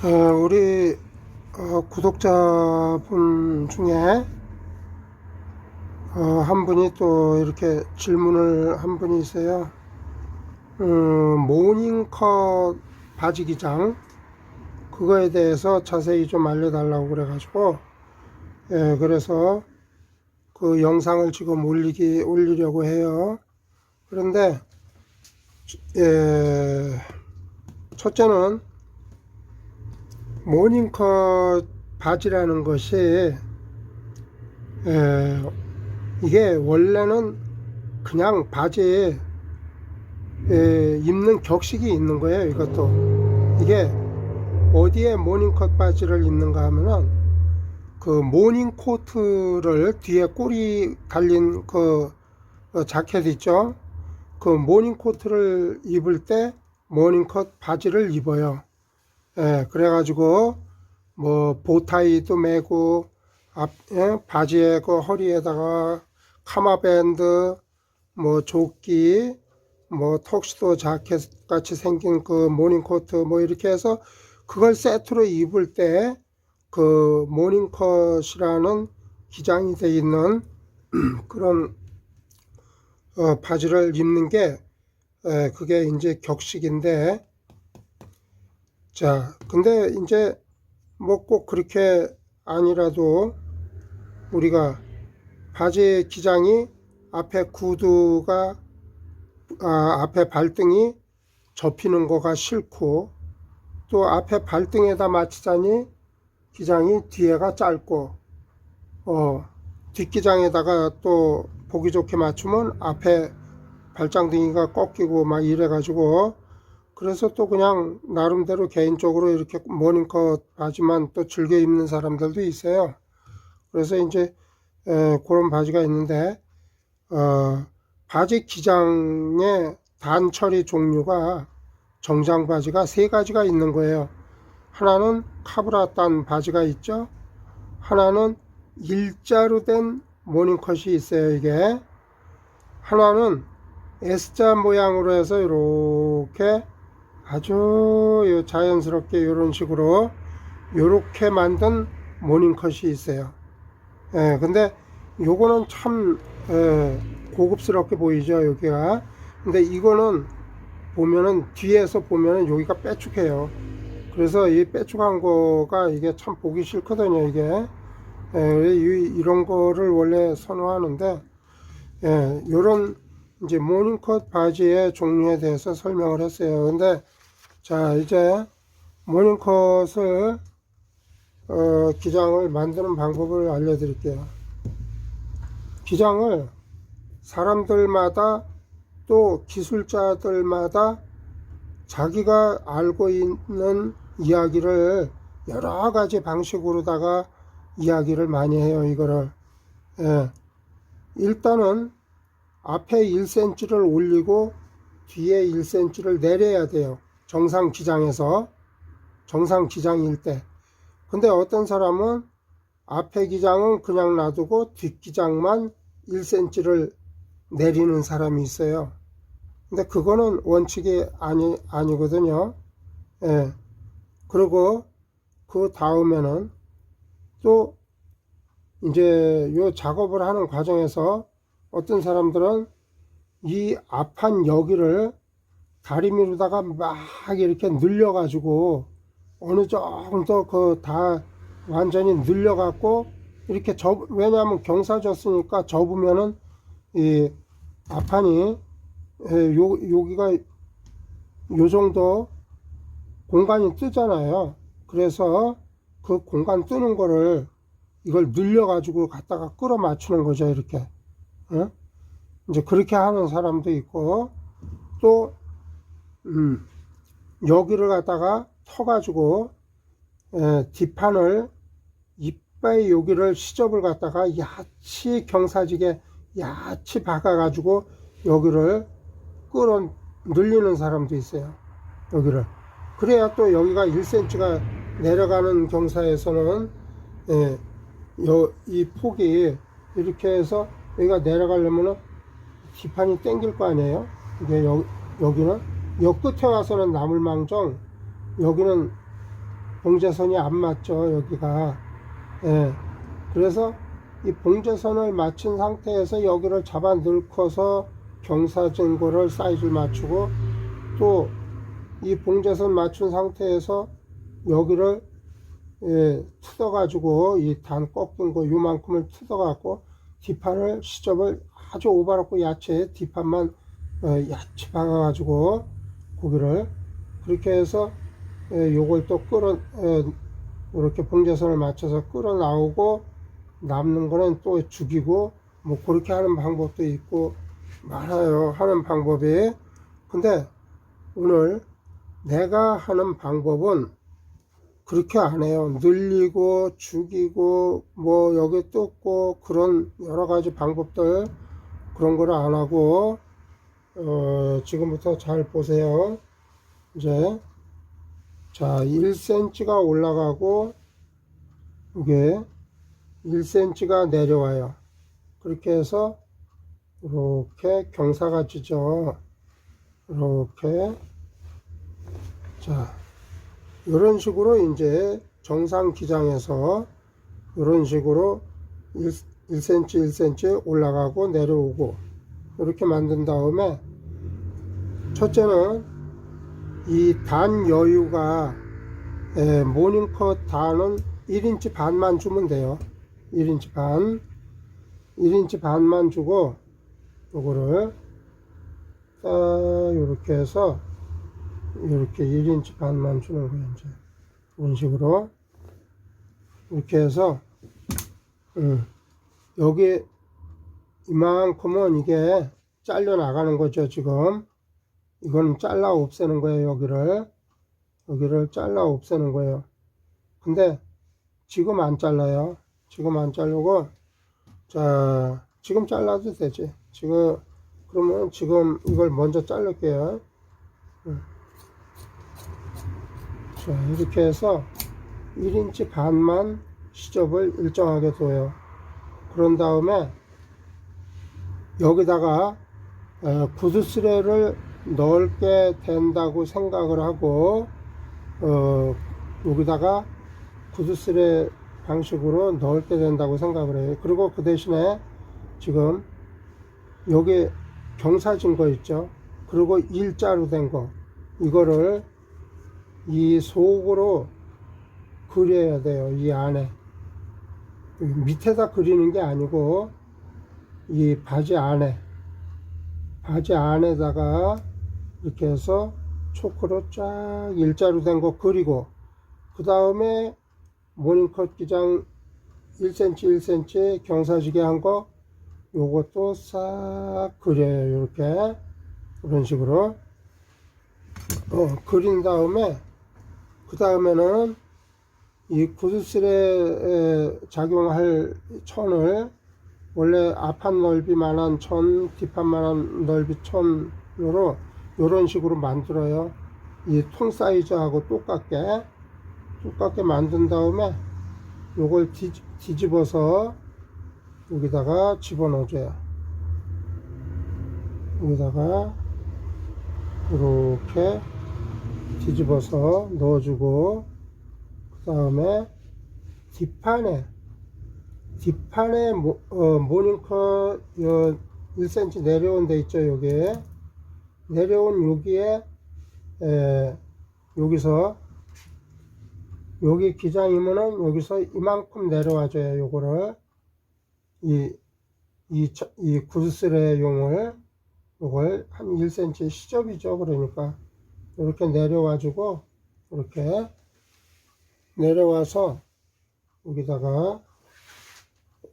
어, 우리 어, 구독자분 중에 어, 한 분이 또 이렇게 질문을 한 분이 있어요. 음, 모닝컷 바지 기장 그거에 대해서 자세히 좀 알려달라고 그래가지고 예, 그래서 그 영상을 지금 올리기 올리려고 해요. 그런데 예, 첫째는 모닝컷 바지라는 것이 에, 이게 원래는 그냥 바지에 에, 입는 격식이 있는 거예요. 이것도 이게 어디에 모닝컷 바지를 입는가 하면은 그 모닝 코트를 뒤에 꼬리 달린 그 어, 자켓 있죠. 그 모닝 코트를 입을 때 모닝컷 바지를 입어요. 예, 그래가지고 뭐 보타이도 매고 앞 예, 바지에 그 허리에다가 카마밴드 뭐 조끼 뭐 턱시도 자켓 같이 생긴 그 모닝코트 뭐 이렇게 해서 그걸 세트로 입을 때 그 모닝컷이라는 기장이 돼 있는 그런 어, 바지를 입는 게 에, 그게 이제 격식인데 자, 근데 이제 뭐 꼭 그렇게 아니라도 우리가 바지 기장이 앞에 구두가 아, 앞에 발등이 접히는 거가 싫고 또 앞에 발등에다 맞추자니 기장이 뒤에가 짧고 어 뒷기장에다가 또 보기 좋게 맞추면 앞에 발장등이가 꺾이고 막 이래 가지고 그래서 또 그냥 나름대로 개인적으로 이렇게 모닝컷 바지만 또 즐겨 입는 사람들도 있어요. 그래서 이제 에, 그런 바지가 있는데 어, 바지 기장의 단 처리 종류가 정장 바지가 세 가지가 있는 거예요. 하나는 카브라단 바지가 있죠. 하나는 일자로 된 모닝컷이 있어요. 이게 하나는 S자 모양으로 해서 이렇게 아주 자연스럽게 이런 식으로 이렇게 만든 모닝컷이 있어요. 예, 근데 요거는 참 예, 고급스럽게 보이죠 여기가. 근데 이거는 보면은 뒤에서 보면은 여기가 빼쭉해요. 그래서 이 빼쭉한 거가 이게 참 보기 싫거든요 이게. 예, 이- 이런 거를 원래 선호하는데 예, 요런 이제 모닝컷 바지의 종류에 대해서 설명을 했어요. 근데 자 이제 모닝컷을 어, 기장을 만드는 방법을 알려드릴게요. 기장을 사람들마다 또 기술자들마다 자기가 알고 있는 이야기를 여러 가지 방식으로다가 이야기를 많이 해요. 이거를 예. 일단은 앞에 1cm를 올리고 뒤에 1cm를 내려야 돼요. 정상 기장에서 정상 기장일 때. 근데 어떤 사람은 앞에 기장은 그냥 놔두고 뒷 기장만 1cm를 내리는 사람이 있어요. 근데 그거는 원칙이 아니 아니거든요. 예. 그리고 그 다음에는 또 이제 요 작업을 하는 과정에서 어떤 사람들은 이 앞판 여기를 다리미로다가 막 이렇게 늘려가지고 어느 정도 그 다 완전히 늘려갖고 이렇게 접 왜냐하면 경사졌으니까 접으면은 이 앞판이 예, 요 여기가 요 정도 공간이 뜨잖아요. 그래서 그 공간 뜨는 거를 이걸 늘려가지고 갖다가 끌어 맞추는 거죠, 이렇게. 어? 이제 그렇게 하는 사람도 있고, 또, 음, 여기를 갖다가 터가지고, 에, 뒷판을, 이빨 여기를 시접을 갖다가 야치 경사지게 야치 박아가지고, 여기를 끌어 늘리는 사람도 있어요. 여기를. 그래야 또 여기가 1cm가 내려가는 경사에서는, 예, 요, 이 폭이 이렇게 해서 여기가 내려가려면은 뒷판이 땡길 거 아니에요? 이게 여, 여기는 여 끝에 와서는 나물 망정 여기는 봉제선이 안 맞죠 여기가. 예. 그래서 이 봉제선을 맞춘 상태에서 여기를 잡아 넣고서 경사진고를 사이즈를 맞추고 또 이 봉제선 맞춘 상태에서 여기를 예, 뜯어가지고 이 단 꺾인 거 요만큼을 뜯어갖고 뒷판을 시접을 아주 오바롭고 야채 뒷판만 어, 야채 박아 가지고 고기를 그렇게 해서 예, 요걸 또 끌어 예, 이렇게 봉제선을 맞춰서 끌어 나오고 남는 거는 또 죽이고 뭐 그렇게 하는 방법도 있고 많아요 하는 방법이 근데 오늘 내가 하는 방법은 그렇게 안 해요. 늘리고 죽이고 뭐 여기 뜯고 그런 여러 가지 방법들 그런 거를 안 하고 어 지금부터 잘 보세요. 이제 자 1cm가 올라가고 이게 1cm가 내려와요. 그렇게 해서 이렇게 경사가 지죠. 이렇게 자 이런 식으로 이제 정상 기장에서 이런 식으로 1, 1cm 1cm 올라가고 내려오고 이렇게 만든 다음에 첫째는 이 단 여유가 에, 모닝컷 단은 1인치 반만 주면 돼요 1인치 반 1인치 반만 주고 요거를 딱 이렇게 해서 이렇게 1인치 반만 주는 거예요, 이제. 이런 식으로. 이렇게 해서, 음, 여기 이만큼은 이게 잘려 나가는 거죠, 지금. 이거는 잘라 없애는 거예요, 여기를. 여기를 잘라 없애는 거예요. 근데 지금 안 잘라요. 지금 안 자르고, 자, 지금 잘라도 되지. 지금, 그러면 지금 이걸 먼저 자를게요. 자, 이렇게 해서 1인치 반만 시접을 일정하게 둬요. 그런 다음에 여기다가 어, 구두 스레를 넓게 된다고 생각을 하고 어, 여기다가 구두스레 방식으로 넓게 된다고 생각을 해요. 그리고 그 대신에 지금 여기 경사진 거 있죠. 그리고 일자로 된 거 이거를 이 속으로 그려야 돼요. 이 안에. 밑에다 그리는 게 아니고 이 바지 안에 바지 안에다가 이렇게 해서 초크로 쫙 일자로 된 거 그리고 그 다음에 모닝컷 기장 1cm 1cm 경사지게 한 거 요것도 싹 그려요. 이렇게. 이런 식으로. 어, 그린 다음에 그 다음에는 이 구두슬에 작용할 천을 원래 앞판 넓이만한 천, 뒷판만한 넓이 천으로 이런 식으로 만들어요. 이 통 사이즈하고 똑같게 똑같게 만든 다음에 요걸 뒤집, 뒤집어서 여기다가 집어넣어줘요. 여기다가 이렇게 뒤집어서 넣어주고 그 다음에 뒷판에 뒷판에 모, 어, 모닝컷 1cm 내려온 데 있죠 여기에 내려온 여기에 에, 여기서 여기 기장이면은 여기서 이만큼 내려와줘요 요거를. 이, 이, 이 구스레 용을. 요걸 한 1cm 시접이죠 그러니까. 이렇게 내려와주고 이렇게 내려와서 여기다가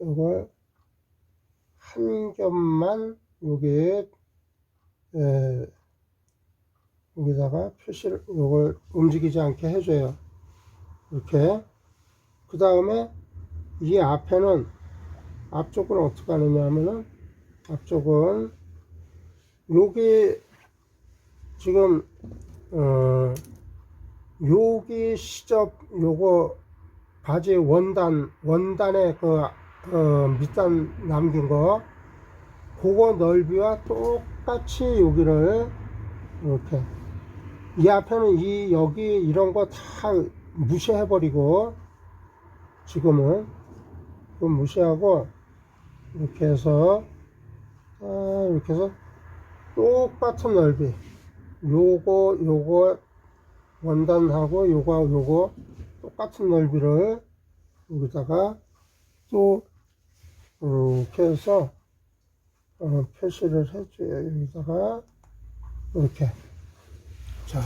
이걸 한 겹만 여기에 에, 여기다가 표시를 이걸 움직이지 않게 해줘요. 이렇게 그 다음에 이 앞에는 앞쪽은 어떻게 하느냐 하면은 앞쪽은 여기 지금 어, 여기 시접 요거 바지 원단 원단에 그 어, 밑단 남긴 거. 그거 넓이와 똑같이 여기를 이렇게. 이 앞에는 이 여기 이런 거 다 무시해 버리고 지금은 그 무시하고 이렇게 해서 아, 이렇게 해서 똑같은 넓이. 요거 요거 원단하고 요거 요거 똑같은 넓이를 여기다가 또 이렇게 해서 어, 표시를 해줘요. 여기다가 이렇게. 자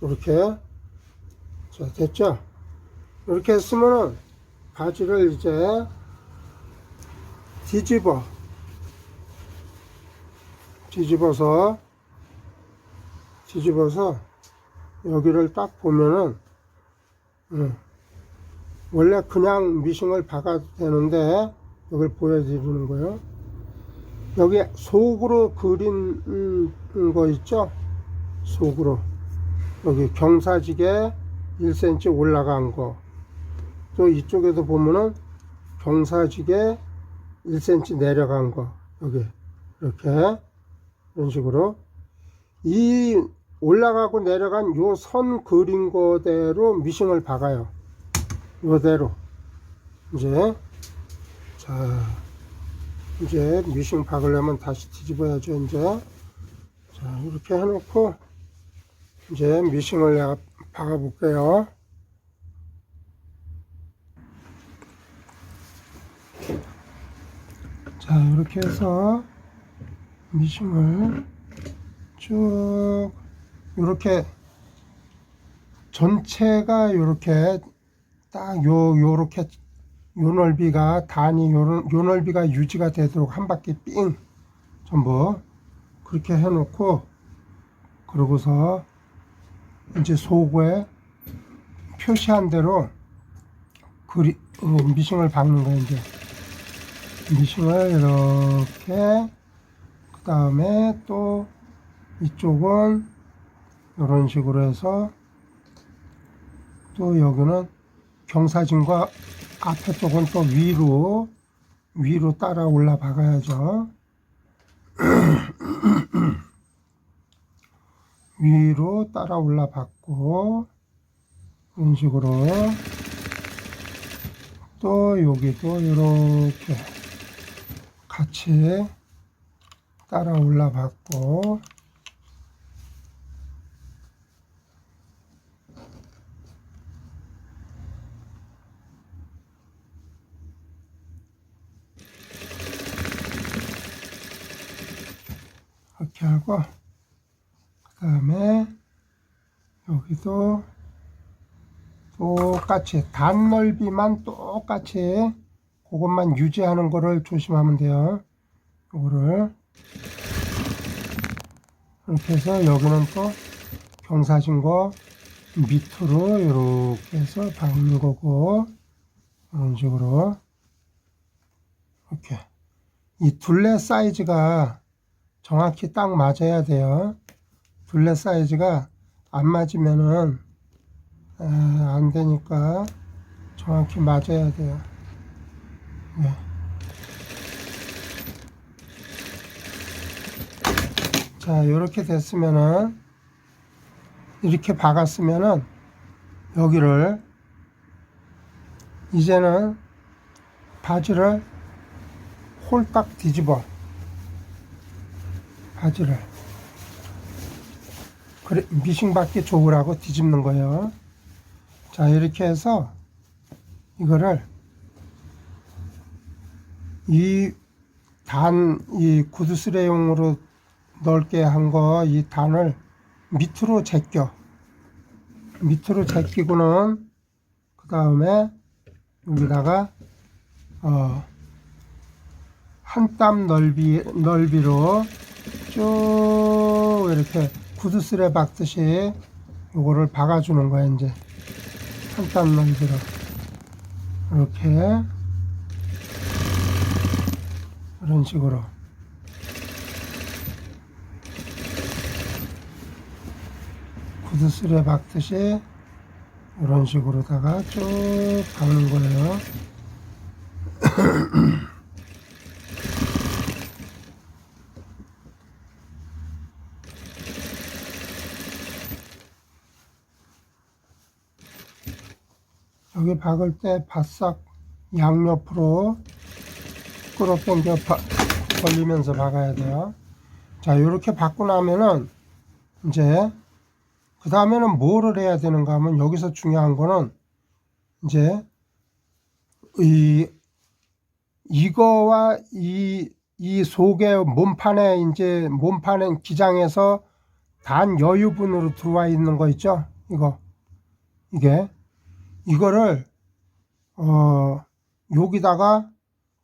이렇게. 자 됐죠? 이렇게 했으면은 바지를 이제 뒤집어. 뒤집어서 뒤집어서 여기를 딱 보면은 음, 원래 그냥 미싱을 박아도 되는데 여기를 보여드리는 거예요. 여기 속으로 그린 음, 거 있죠? 속으로. 여기 경사지게 1cm 올라간 거. 또 이쪽에도 보면은 경사지게 1cm 내려간 거. 여기 이렇게 이런 식으로. 이 올라가고 내려간 요 선 그린 거대로 미싱을 박아요. 요대로. 이제 자 이제 미싱 박으려면 다시 뒤집어야죠 이제. 자 이렇게 해놓고 이제 미싱을 내가 박아 볼게요. 자 이렇게 해서 미싱을 쭉 이렇게 전체가 이렇게 딱 요 요렇게 요 넓이가 단이 요, 요 넓이가 유지가 되도록 한 바퀴 삥 전부 그렇게 해놓고 그러고서 이제 속에 표시한 대로 그리 어, 미싱을 박는 거예요 이제. 미싱을 이렇게 그 다음에 또 이쪽은 이런 식으로 해서 또 여기는 경사진과 앞에 쪽은 또 위로 위로 따라 올라 박아야죠. 위로 따라 올라 박고 이런 식으로 또 여기도 이렇게 같이 따라 올라 박고 이렇게 하고 그 다음에 여기도 똑같이 단 넓이만 똑같이 그것만 유지하는 거를 조심하면 돼요. 이거를 이렇게 해서 여기는 또 경사진 거 밑으로 이렇게 해서 박는 거고 이런 식으로 이렇게. 이 둘레 사이즈가 정확히 딱 맞아야 돼요. 둘레 사이즈가 안 맞으면은 에, 안 되니까 정확히 맞아야 돼요. 네. 자, 이렇게 됐으면은 이렇게 박았으면은 여기를 이제는 바지를 홀딱 뒤집어 바지를 그래 미싱 받기 좋으라고 뒤집는 거예요. 자 이렇게 해서 이거를 이 단 이 구두스레용으로 넓게 한 거 이 단을 밑으로 제껴. 밑으로 제끼고는 그 다음에 여기다가 어, 한 땀 넓이 넓이로 쭉 이렇게 구두스레 박듯이 요거를 박아주는 거야 이제. 한땀 넓이로 이렇게. 이런 식으로. 구두스레 박듯이 이런 식으로다가 쭉 박는 거예요. 여기 박을 때 바싹 양옆으로 끌어당겨 바- 벌리면서 박아야 돼요. 자, 이렇게 박고 나면은 이제 그 다음에는 뭐를 해야 되는가 하면 여기서 중요한 거는 이제 이 이거와 이, 이 속에 몸판에 이제 몸판에 기장에서 단 여유분으로 들어와 있는 거 있죠? 이거 이게 이거를 어 여기다가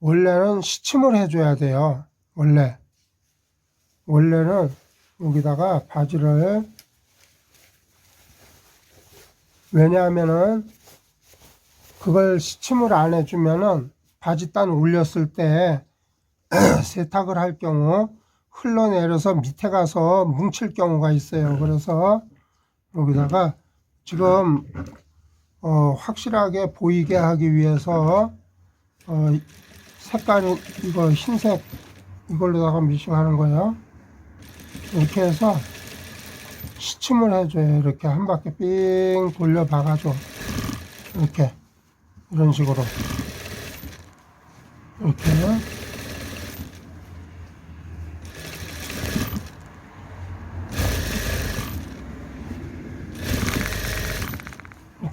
원래는 시침을 해줘야 돼요. 원래 원래는 여기다가 바지를 왜냐하면은 그걸 시침을 안 해주면은 바지 단 올렸을 때 세탁을 할 경우 흘러내려서 밑에 가서 뭉칠 경우가 있어요. 그래서 여기다가 지금 어, 확실하게 보이게 하기 위해서 어, 색깔이 이거 흰색 이걸로다가 미싱하는 거예요. 이렇게 해서 시침을 해줘요. 이렇게 한 바퀴 삥 돌려 박아줘. 이렇게 이런 식으로 이렇게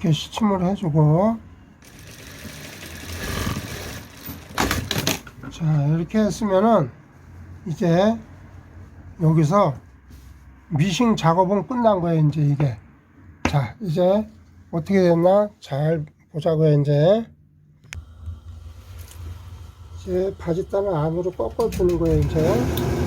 이렇게 시침을 해주고. 자 이렇게 했으면은 이제 여기서 미싱 작업은 끝난 거예요 이제 이게. 자 이제 어떻게 됐나? 잘 보자고요 이제. 이제 바지단을 안으로 꺾어 주는 거예요 이제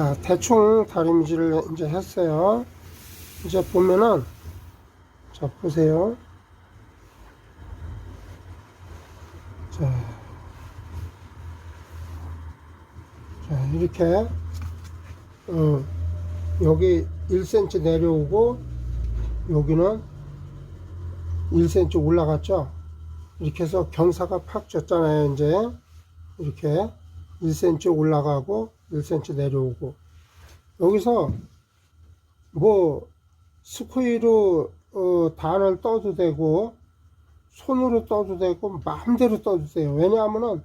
자, 대충 다림질을 이제 했어요. 이제 보면은, 자, 보세요. 자, 자 이렇게, 어, 여기 1cm 내려오고, 여기는 1cm 올라갔죠? 이렇게 해서 경사가 팍 졌잖아요, 이제. 이렇게 1cm 올라가고 1cm 내려오고. 여기서 뭐 스쿠이로 어, 단을 떠도 되고 손으로 떠도 되고 마음대로 떠도 돼요. 왜냐하면은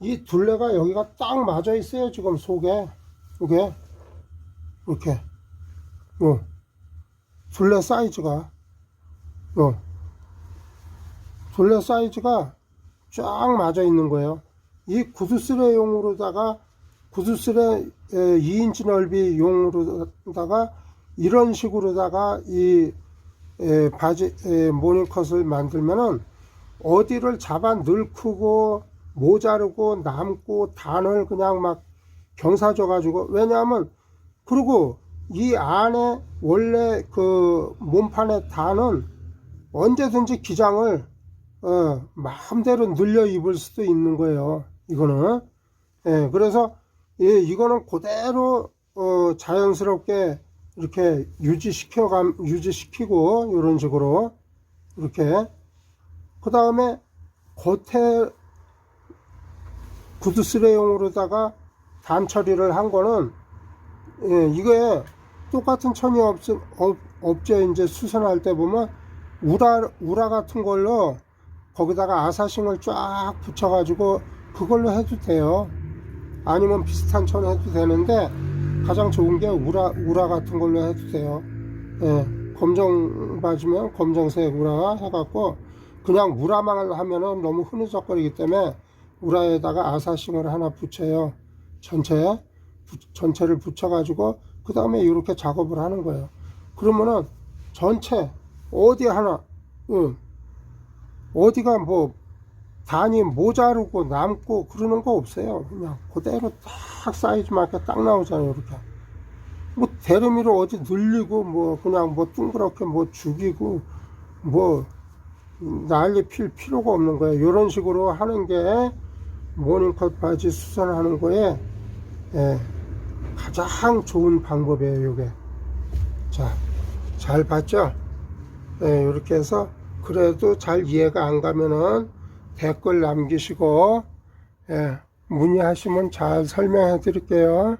이 둘레가 여기가 딱 맞아 있어요 지금 속에. 이게? 이렇게. 요 둘레 사이즈가. 요 둘레 사이즈가 쫙 맞아 있는 거예요. 이 구두스레용으로다가 구두스레 2인치 넓이 용으로다가 이런 식으로다가 이 에, 바지 에, 모닝컷을 만들면은 어디를 잡아 늘크고 모자르고 남고 단을 그냥 막 경사져 가지고 왜냐하면 그리고 이 안에 원래 그 몸판의 단은 언제든지 기장을 어, 마음대로 늘려 입을 수도 있는 거예요. 이거는 예, 그래서 예, 이거는 그대로 어, 자연스럽게 이렇게 유지시켜 감 유지시키고 이런 식으로 이렇게 그 다음에 겉에 구두스레용으로다가 단 처리를 한 거는 예, 이게 똑같은 천이 없, 없, 없죠 이제 수선할 때 보면 우라 우라 같은 걸로 거기다가 아사싱을 쫙 붙여가지고 그걸로 해도 돼요. 아니면 비슷한 천 해도 되는데 가장 좋은 게 우라 우라 같은 걸로 해도 돼요. 예, 검정 바지면 검정색 우라 해갖고 그냥 우라만 하면은 너무 흐느적거리기 때문에 우라에다가 아사싱을 하나 붙여요. 전체에 부- 전체를 붙여가지고 그 다음에 이렇게 작업을 하는 거예요. 그러면은 전체 어디 하나, 응, 어디가 뭐 단이 모자르고 남고 그러는 거 없어요. 그냥 그대로 딱 사이즈 맞게 딱 나오잖아요. 이렇게. 뭐 대리미로 어디 늘리고 뭐 그냥 뭐 둥그렇게 뭐 죽이고 뭐 난리 필 필요가 없는 거예요. 이런 식으로 하는 게 모닝컷 바지 수선하는 거에 예, 가장 좋은 방법이에요. 이게 자, 잘 봤죠? 예, 이렇게 해서 그래도 잘 이해가 안 가면은 댓글 남기시고 예, 문의하시면 잘 설명해 드릴게요.